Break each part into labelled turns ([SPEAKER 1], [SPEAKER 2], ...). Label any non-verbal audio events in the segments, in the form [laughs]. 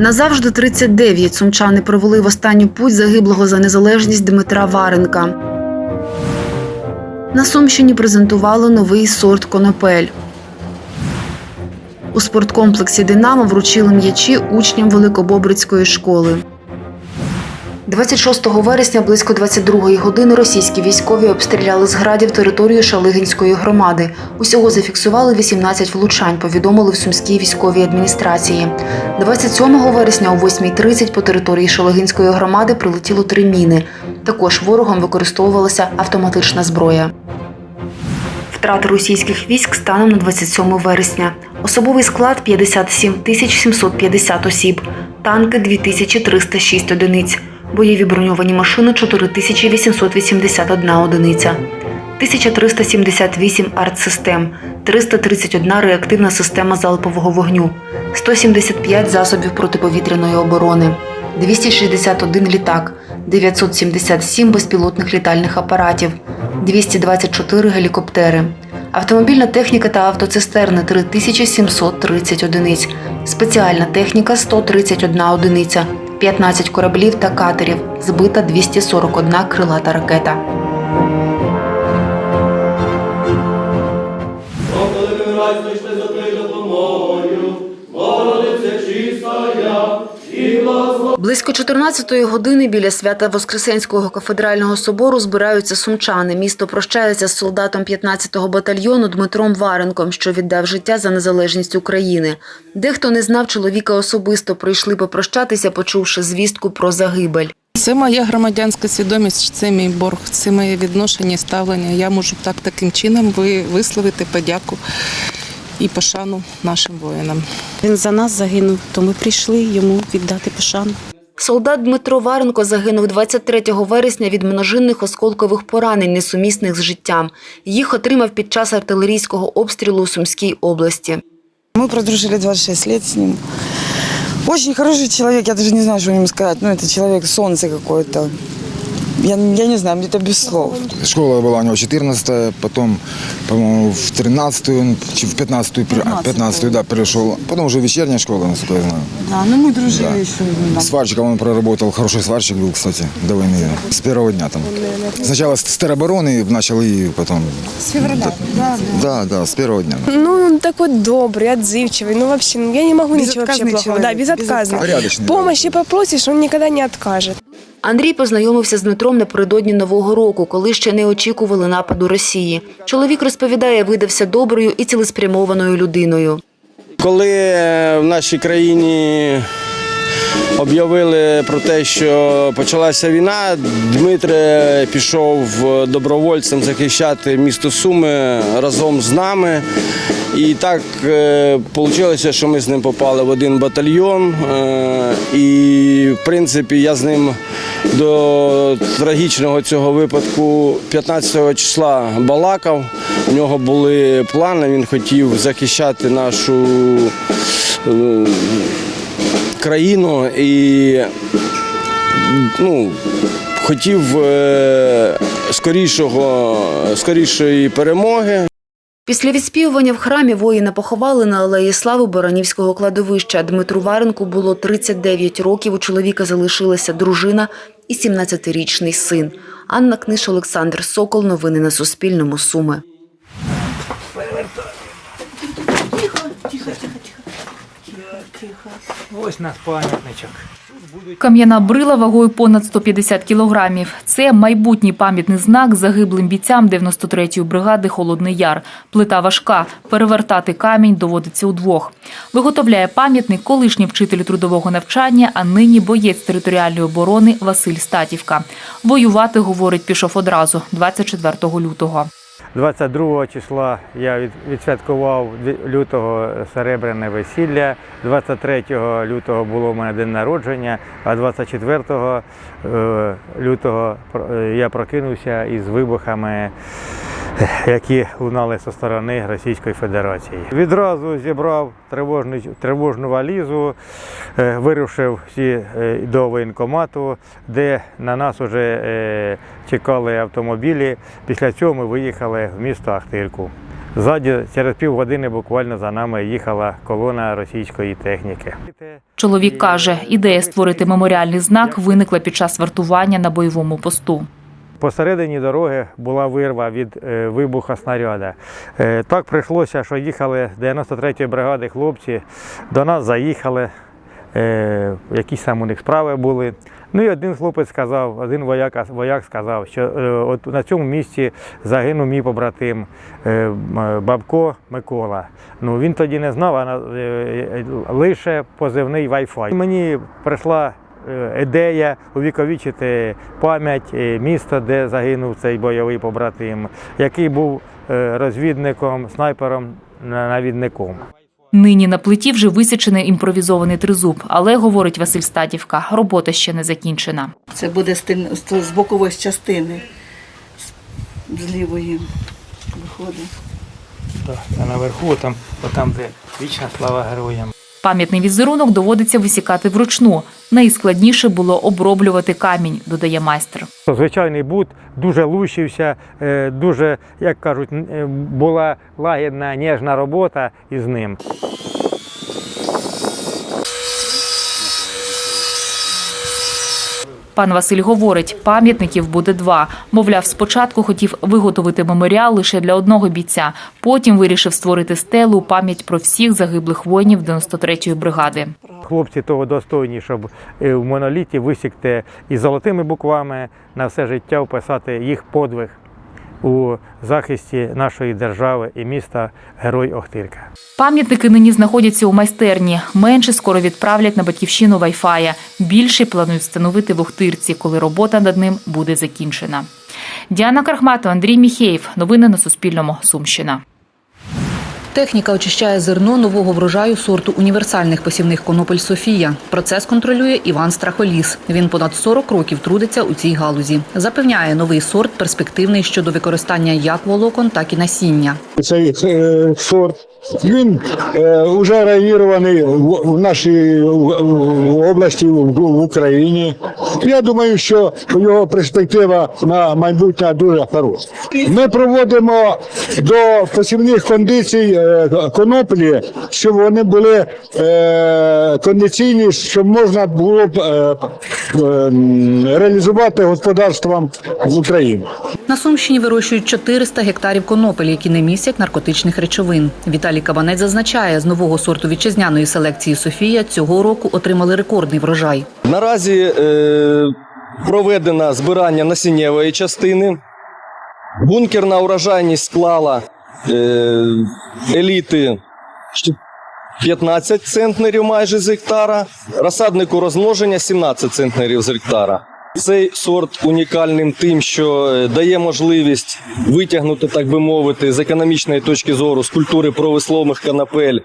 [SPEAKER 1] Назавжди 39 сумчани провели в останню путь загиблого за незалежність Дмитра Варенка. На Сумщині презентували новий сорт конопель. У спорткомплексі Динамо вручили м'ячі учням Великобобрицької школи. 26 вересня близько 22-ї години російські військові обстріляли з градів територію Шалигинської громади. Усього зафіксували 18 влучань, повідомили в Сумській військовій адміністрації. 27 вересня о 8.30 по території Шалигинської громади прилетіло три міни. Також ворогом використовувалася автоматична зброя. Втрати російських військ станом на 27 вересня. Особовий склад 57 тисяч 750 осіб, танки 2306 одиниць, бойові броньовані машини 4881 одиниця, 1378 артсистем, 331 реактивна система залпового вогню, 175 засобів протиповітряної оборони, 261 літак, 977 безпілотних літальних апаратів, 224 гелікоптери. Автомобільна техніка та автоцистерни 3730 одиниць, спеціальна техніка 131 одиниця, 15 кораблів та катерів, збита 241 крилата ракета. Близько 14-ї години біля свята Воскресенського кафедрального собору збираються сумчани. Місто прощається з солдатом 15-го батальйону Дмитром Варенком, що віддав життя за незалежність України. Дехто не знав чоловіка особисто, прийшли попрощатися, почувши звістку про загибель.
[SPEAKER 2] Це моя громадянська свідомість, це мій борг, це моє відношення, і ставлення. Я можу так таким чином ви- висловити подяку і пошану нашим воїнам.
[SPEAKER 3] Він за нас загинув, то ми прийшли йому віддати пошану.
[SPEAKER 1] Солдат Дмитро Варенко загинув 23 вересня від множинних осколкових поранень, несумісних з життям. Їх отримав під час артилерійського обстрілу у Сумській області.
[SPEAKER 4] Ми продружили 26 років з ним. Очень хороший человек, я даже не знаю, что о нем сказать. Ну, это человек солнце какое-то. Я, я не знаю, это без слов.
[SPEAKER 5] Школа была у него 14 потом, по-моему, в 13-ю, чи в 15-ю, при- 15-ю, да, перешел. Потом уже вечерняя школа, насколько я знаю.
[SPEAKER 4] Да, ну мы дружили
[SPEAKER 5] Да.
[SPEAKER 4] еще.
[SPEAKER 5] Сварщиком он проработал, хороший сварщик был, кстати, до войны, с первого дня там. Сначала с теробороны начал и потом...
[SPEAKER 4] С февраля. Да,
[SPEAKER 5] Да, да, с первого дня.
[SPEAKER 6] Ну, он такой добрый, отзывчивый. Ну, вообще, ну, я не могу ничего вообще плохого. Да, безотказный.
[SPEAKER 5] Порядочный, да.
[SPEAKER 6] Помощи попросишь, он никогда не откажет.
[SPEAKER 1] Андрій познайомився з Дмитром напередодні Нового року, коли ще не очікували нападу Росії. Чоловік розповідає, видався доброю і цілеспрямованою людиною.
[SPEAKER 7] Коли е, в нашій країні об'явили про те, що почалася війна, Дмитре пішов добровольцем захищати місто Суми разом з нами. І так вийшло, що ми з ним попали в один батальйон. Е, І, в принципі, я з ним до трагічного цього випадку 15 числа балакав. У нього були плани, він хотів захищати нашу е, країну і ну, хотів е, скорішого, скорішої перемоги.
[SPEAKER 1] Після відспівування в храмі воїна поховали на алеї слави Боранівського кладовища. Дмитру Варенку було 39 років. У чоловіка залишилася дружина і 17-річний син. Анна Книш, Олександр Сокол. Новини на Суспільному. Суми.
[SPEAKER 8] Ось наш пам'ятничок.
[SPEAKER 9] Кам'яна брила вагою понад 150 кілограмів. Це майбутній пам'ятний знак загиблим бійцям 93-ї бригади Холодний Яр. Плита важка. Перевертати камінь доводиться удвох. Виготовляє пам'ятник колишній вчитель трудового навчання, а нині боєць територіальної оборони Василь Статівка. Воювати, говорить, пішов одразу 24 лютого.
[SPEAKER 8] 22 числа я відсвяткував лютого серебряне весілля. 23 лютого було у мене день народження, а 24 е, лютого е, я прокинувся із вибухами, [laughs] які лунали зі сторони Російської Федерації. Відразу зібрав тривожний- тривожну валізу, е, вирушив всі е, до воєнкомату, де на нас вже е, чекали автомобілі. Після цього ми виїхали в місто Ахтирку. Ззаді через півгодини буквально за нами їхала колона російської техніки.
[SPEAKER 9] Чоловік каже, ідея створити меморіальний знак виникла під час вартування на бойовому посту.
[SPEAKER 8] Посередині дороги була вирва від е, вибуха снаряда. Е, так прийшлося, що їхали 93-ї бригади хлопці, до нас заїхали, е, якісь там у них справи були. Ну і один хлопець сказав, один вояк, вояк сказав, що от на цьому місці загинув мій побратим Бабко Микола. Ну він тоді не знав, а лише позивний Wi-Fi. Мені прийшла ідея увіковічити пам'ять е, міста, де загинув цей бойовий побратим, який був е, розвідником, снайпером, навідником.
[SPEAKER 9] Нині на плиті вже висічений імпровізований тризуб, але, говорить Василь Стадівка, робота ще не закінчена.
[SPEAKER 6] Це буде з, бокової частини, з, з лівої виходить.
[SPEAKER 8] Так, а наверху, там, там де вічна слава героям.
[SPEAKER 9] Пам'ятний візерунок доводиться висікати вручну. Найскладніше було оброблювати камінь, додає майстер.
[SPEAKER 8] Звичайний бут дуже лущився, е, дуже, як кажуть, е, була лагідна, ніжна робота із ним.
[SPEAKER 9] Пан Василь говорить, пам'ятників буде два. Мовляв, спочатку хотів виготовити меморіал лише для одного бійця. Потім вирішив створити стелу пам'ять про всіх загиблих воїнів 93-ї бригади.
[SPEAKER 8] Хлопці того достойні, щоб е, в моноліті висікти і золотими буквами на все життя вписати їх подвиг у захисті нашої держави і міста Герой Охтирка.
[SPEAKER 9] Пам'ятники нині знаходяться у майстерні. Менше скоро відправлять на батьківщину Вайфая. Більше планують встановити в Охтирці, коли робота над ним буде закінчена. Діана Крахмато, Андрій Міхеєв. Новини на Суспільному. Сумщина.
[SPEAKER 10] Техніка очищає зерно нового врожаю сорту універсальних посівних конопель Софія. Процес контролює Іван Страхоліс. Він понад 40 років трудиться у цій галузі. Запевняє, новий сорт перспективний щодо використання як волокон, так і насіння.
[SPEAKER 11] Цей е, сорт він е, вже реагірований в, в нашій в- в області в, в Україні. Я думаю, що його перспектива на майбутнє дуже хороша. Ми проводимо до посівних кондицій е, коноплі, щоб вони були е, кондиційні, щоб можна було б е, е, реалізувати господарством в Україні.
[SPEAKER 10] На Сумщині вирощують 400 гектарів конопель, які не містять наркотичних речовин. Віталій Кабанець зазначає, з нового сорту вітчизняної селекції Софія цього року отримали рекордний врожай.
[SPEAKER 12] Наразі е, проведено збирання насіннєвої частини. Бункерна урожайність склала е, еліти 15 центнерів майже з гектара, розсаднику розмноження 17 центнерів з гектара. Цей сорт унікальним тим, що е, дає можливість витягнути, так би мовити, з економічної точки зору з культури провислових канапель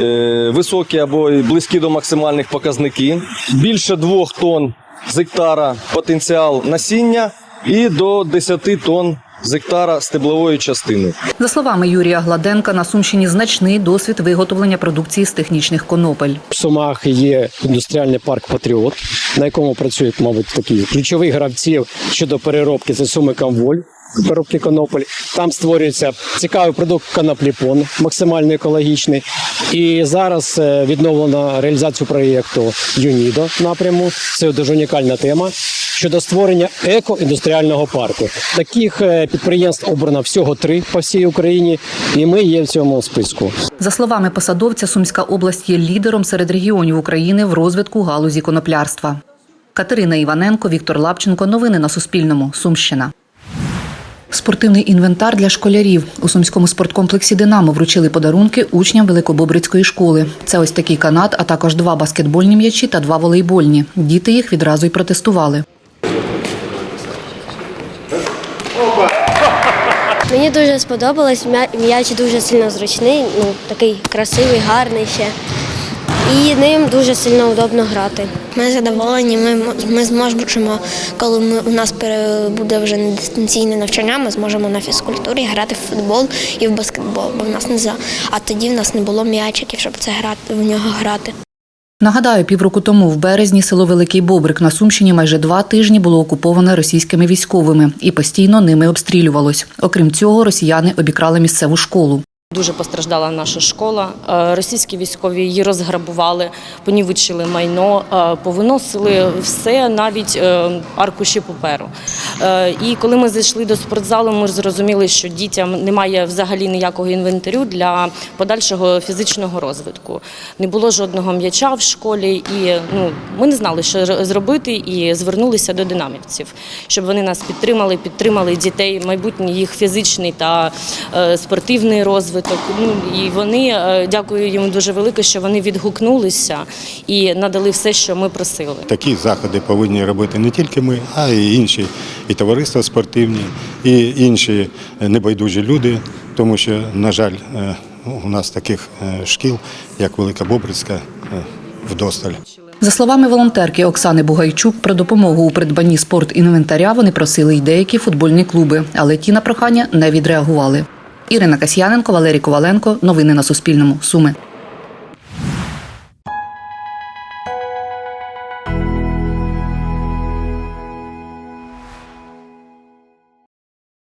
[SPEAKER 12] е, високі або близькі до максимальних показники. Більше двох тонн з гектара потенціал насіння і до 10 тонн з гектара стеблової частини.
[SPEAKER 10] За словами Юрія Гладенка, на Сумщині значний досвід виготовлення продукції з технічних конопель.
[SPEAKER 13] В Сумах є індустріальний парк Патріот, на якому працюють, мабуть, такі ключові гравці щодо переробки це суми Камволь. Переробки конопель. Там створюється цікавий продукт конопліпон, максимально екологічний. І зараз е, відновлено реалізацію проєкту ЮНІДО напряму. Це дуже унікальна тема щодо створення еко-індустріального парку. Таких е, підприємств обрано всього три по всій Україні, і ми є в цьому списку.
[SPEAKER 10] За словами посадовця, Сумська область є лідером серед регіонів України в розвитку галузі коноплярства. Катерина Іваненко, Віктор Лапченко. Новини на Суспільному. Сумщина. Спортивний інвентар для школярів у сумському спорткомплексі Динамо вручили подарунки учням Великобобрицької школи. Це ось такий канат, а також два баскетбольні м'ячі та два волейбольні. Діти їх відразу й протестували.
[SPEAKER 14] Мені дуже сподобалось, м'яч дуже сильно зручний, ну такий красивий, гарний ще. І ним дуже сильно удобно грати.
[SPEAKER 15] Ми задоволені. Ми, ми зможемо, коли ми, у нас буде вже дистанційне навчання, ми зможемо на фізкультурі грати в футбол і в баскетбол, бо в нас не за. А тоді в нас не було м'ячиків, щоб це грати в нього грати.
[SPEAKER 10] Нагадаю, півроку тому в березні село Великий Бобрик на Сумщині майже два тижні було окуповане російськими військовими і постійно ними обстрілювалось. Окрім цього, росіяни обікрали місцеву школу.
[SPEAKER 16] Дуже постраждала наша школа. Е, Російські військові її розграбували, понівечили майно, е, повиносили все, навіть е, аркуші паперу. І коли ми зайшли до спортзалу, ми зрозуміли, що дітям немає взагалі ніякого інвентарю для подальшого фізичного розвитку. Не було жодного м'яча в школі, і ну ми не знали, що зробити, і звернулися до динамівців, щоб вони нас підтримали, підтримали дітей, майбутній їх фізичний та спортивний розвиток. Ну і вони е, дякую їм дуже велике, що вони відгукнулися і надали все, що ми просили.
[SPEAKER 17] Такі заходи повинні робити не тільки ми, а й інші, і товариства спортивні, і інші небайдужі люди, тому що, на жаль, е, у нас таких е, шкіл, як Велика Бобрицька, вдосталь.
[SPEAKER 10] За словами волонтерки Оксани Бугайчук, про допомогу у придбанні спортінвентаря вони просили й деякі футбольні клуби, але ті на прохання не відреагували. Ірина Касьяненко, Валерій Коваленко. Новини на Суспільному. Суми.